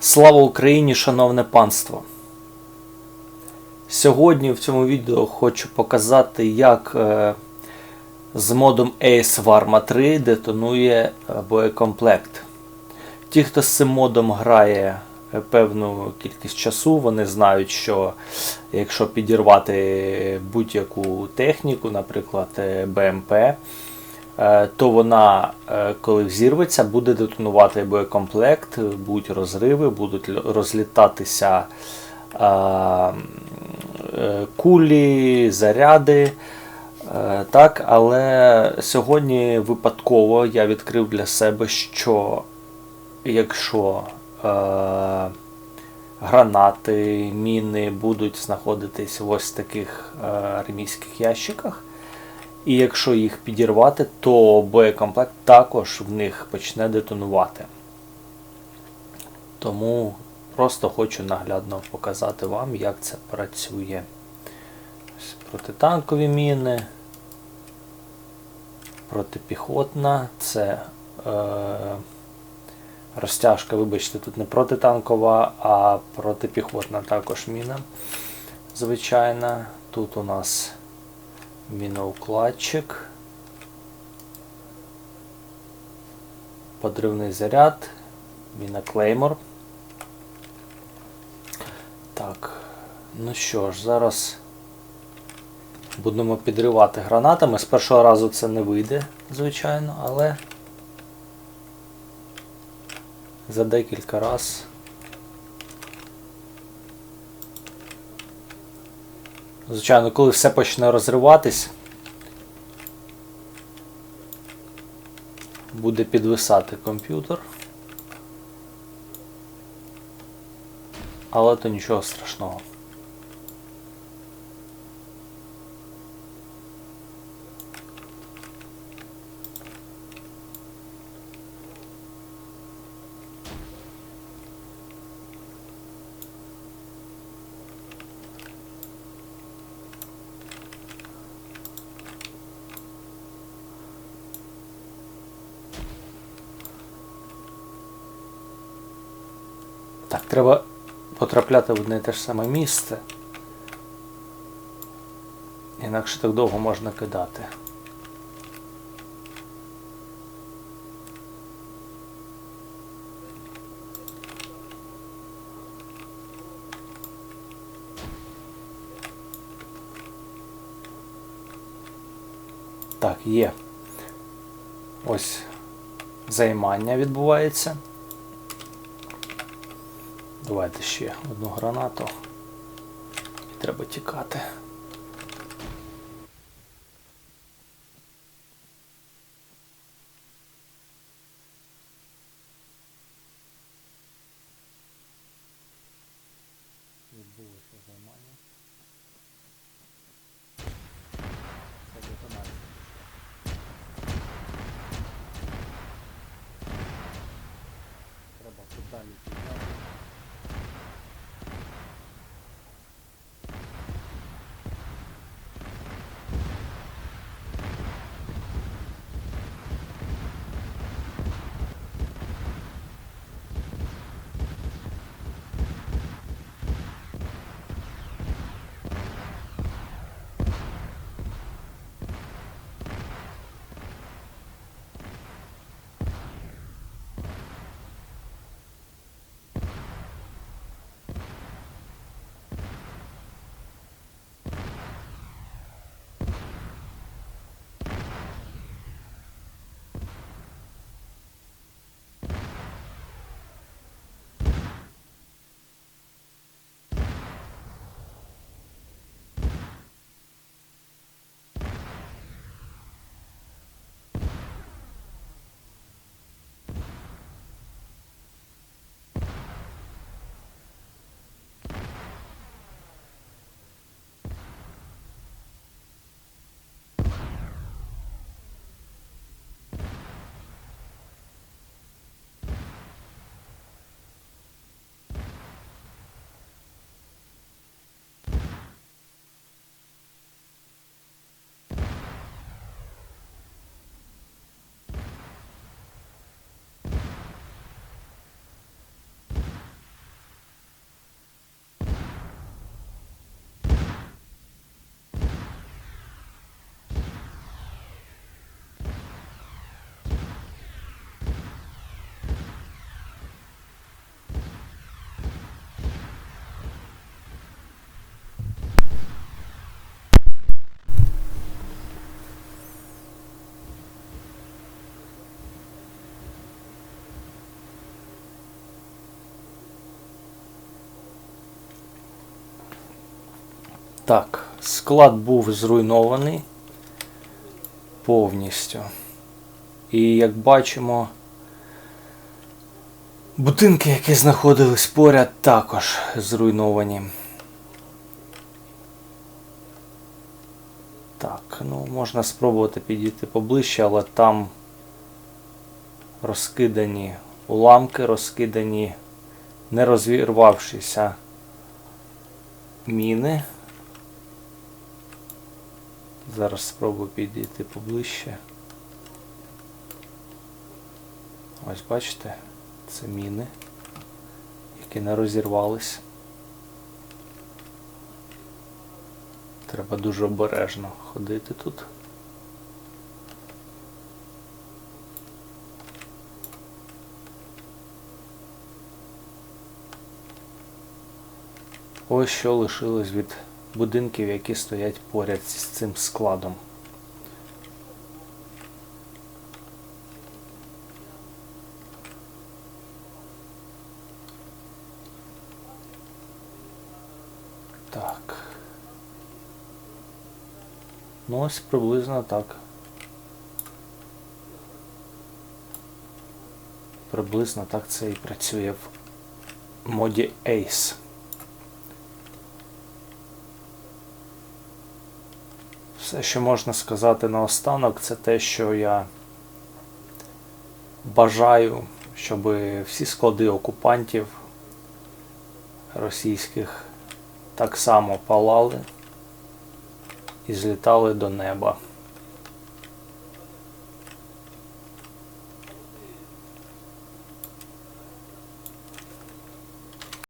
Слава Україні, шановне панство! Сьогодні в цьому відео хочу показати, як е, з модом Ace Varma 3 детонує е, боєкомплект. Ті, хто з цим модом грає е, певну кількість часу, вони знають, що якщо підірвати будь-яку техніку, наприклад БМП, то вона, е, коли взірветься, буде детонувати боєкомплект, будуть розриви, будуть розлітатися е, е, кулі, заряди. Е, Так, але сьогодні випадково я відкрив для себе, що якщо е, гранати, міни будуть знаходитись в ось таких е, армійських ящиках, і якщо їх підірвати, то боєкомплект також в них почне детонувати. Тому просто хочу наглядно показати вам, як це працює. Протитанкові міни, протипіхотна, це е, розтяжка, вибачте, тут не протитанкова, а протипіхотна також міна. Звичайна. Тут у нас міноукладчик, подривний заряд, міна Клеймор. Так, ну що ж, зараз будемо підривати гранатами. З першого разу це не вийде, звичайно, але за декілька разів Звичайно, коли все почне розриватись, буде підвисати комп'ютер. Але то нічого страшного. Так, треба потрапляти в одне і те ж саме місце. Інакше так довго можна кидати. Так, є. Ось займання відбувається. Давайте ще одну гранату. І треба тікати. Відбулося займання. Так, склад був зруйнований повністю. І як бачимо, будинки, які знаходились поряд, також зруйновані. Так, ну можна спробувати підійти поближче, але там розкидані уламки, розкидані не розвірвавшися міни. Зараз спробую підійти поближче. Ось бачите, це міни, які не розірвались. Треба дуже обережно ходити тут. Ось що лишилось від будинків, які стоять поряд з цим складом. Так. Ну ось приблизно так. Приблизно так це і працює в моді Ace. Все, що можна сказати наостанок, це те, що я бажаю, щоб всі склади окупантів російських так само палали і злітали до неба.